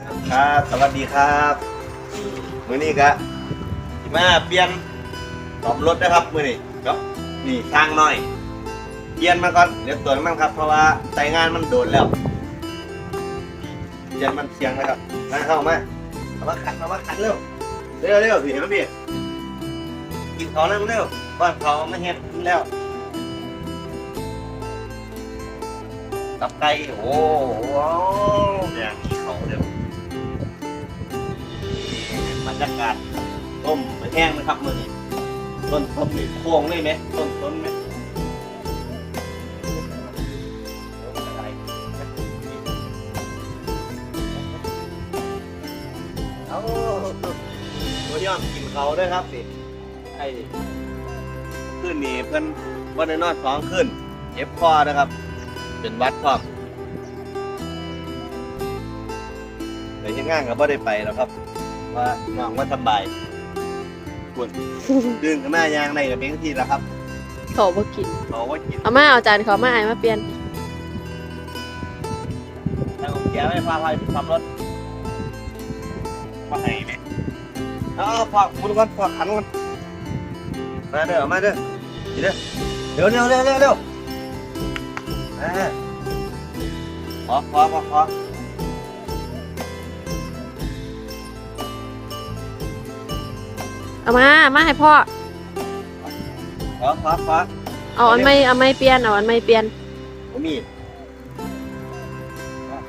ครับสวัสดีครับมื้อนี้ก็สิมาเปลี่ยนตอบรถนะครับมื้อนี้ครับนี่ช่างหน้อย เปลี่ยนมาก่อนเดี๋ยวตัวจมันครับ เพราะว่าใช้งานมันโดนแล้วเปลี่ยนมันเสียงนะครับมาเข้ามาเอามาขันเอามาขันเร็วเร็วเร็วพี่เห็นไหมพี่กินเขาเร็วเร็วบ้านเขาไม่เห็นแล้วตับไก่โอ้โหอย่างนี้เขาเร็ว บรรยากาศต้มไปแห้งนะครับมือนี้ต้นต้มนี่พวงเลยไหมต้นต้นไหมเอาตัวย่อมกินเขาด้วยครับสิไอ้ขึ้นนี่เพิ่นวันนอนสองขึ้นเจ็บคอนะครับ เป็นหวัดพร้อมเลยยังง่างกับว่าได้ไปแล้วครับ ว่าน้องว่าสบายปวดดึงขึ้นมายางในกับเป็นที่แล้วครับเขาบ่กินเขาว่ากินเอามาเอาจานเขามาไอ้มาเปลี่ยนทางผมแก้ไม่พาไปขับรถมาไหนเนี่ยเอาเอาฝากคุณก่อนฝากขันก่อนมาเด้อมาเด้อนี่เด้อเร็วเร็วเร็วเร็วเร็วอ่าขอขอขอขอ เอามา มาให้พ่อขอขอขอเอาอันไม่เอาไม่เปลี่ยน เอาอันไม่เปลี่ยนผมมีด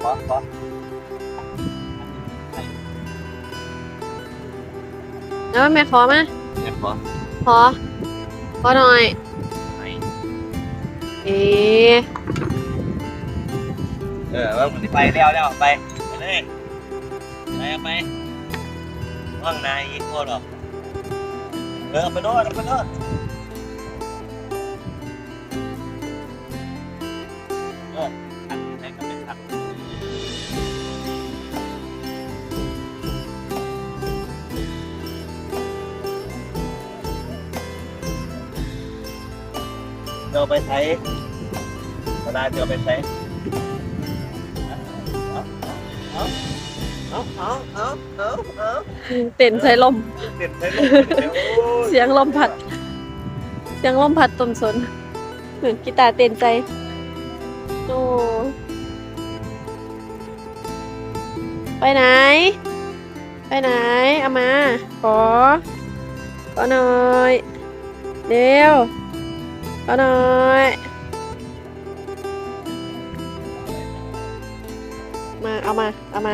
ขอขอแล้วแม่ขอมาเนี่ยขอขอขอหน่อย ไหนเอ๊ะเออว่าผมไปแล้วแล้วไปไปเลยไปเอาไปว่างนายอีกคนหรอกเออเอาไปโน่นเอาไปโน่นเออขัดใช้ก็เป็นขัดเดี๋ยวไปใช้เวลาเดี๋ยวไปใช้เอาเอาเอา เอาเอาเต้นใส่ลม เด็ดใช้ลมเดี๋ยวโอ้ยเสียงลมพัด เสียงลมพัดต้นสนเหมือนกีตาร์เต้นใจ โอ้ไปไหน ไปไหน เอามา ขอ ขอหน่อยเร็วขอหน่อยมา เอามา เอามา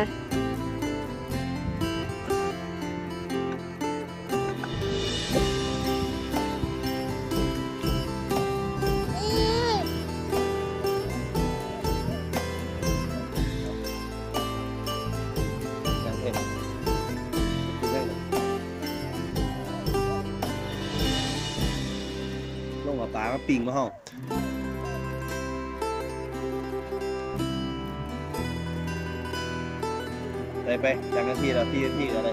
ลงกับปลามาปิ่งมาห้องไปไปจากนาทีละพี่ที่อะไร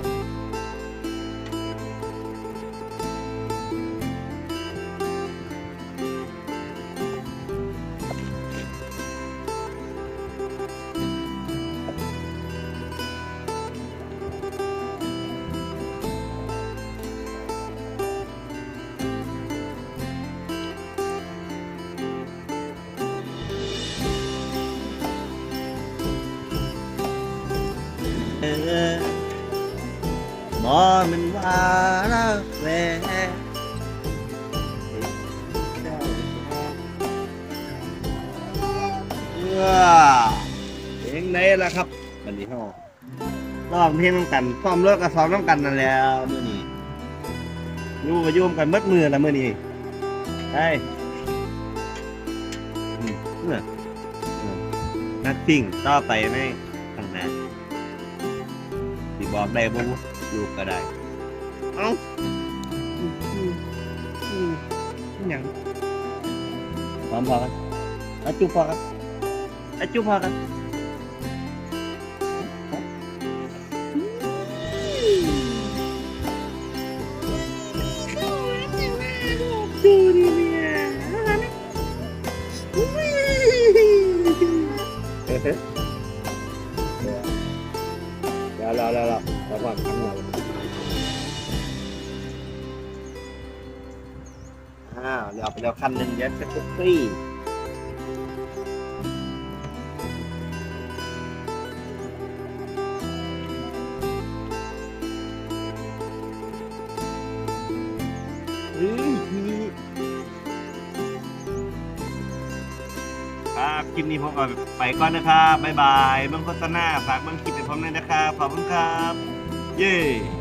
มอมันว่ารักแล้ว้าเพลงไหนล่ะครับวันนี้เฮาร้องเพลงน้ำกันซ้อมเลิกกับซ้อมน้ำกันนั่นแหล้วมื้อนี้อยู่กับยุ่มกันเบิดมือละมื้อนี้ใช่อืมเนี่ยอืมนักสิ่งต่อไปในข้างหน้าสิบอกได้บ่ ลูกก็ได้ เอ้าอืมอืมอืมอิหยังพร้อมพอกันอะจุ๊บพอกันอะจุ๊บพอกันดูดิเนี่ยเฮ้ วแล้วก่อนข้งเราอ้าวเดี๋ยวเอาไปแล้วคันหนึ่งเดี๋ยวจะคุกฟรีเฮ้ยครับคลิปนี้ผมก็ไปก่อนนะครับ บ๊ายบาย เบิ่งโฆษณา ฝากเบิ่งคลิปไปพร้อมด้วยนะครับ ขอบคุณครับ เย้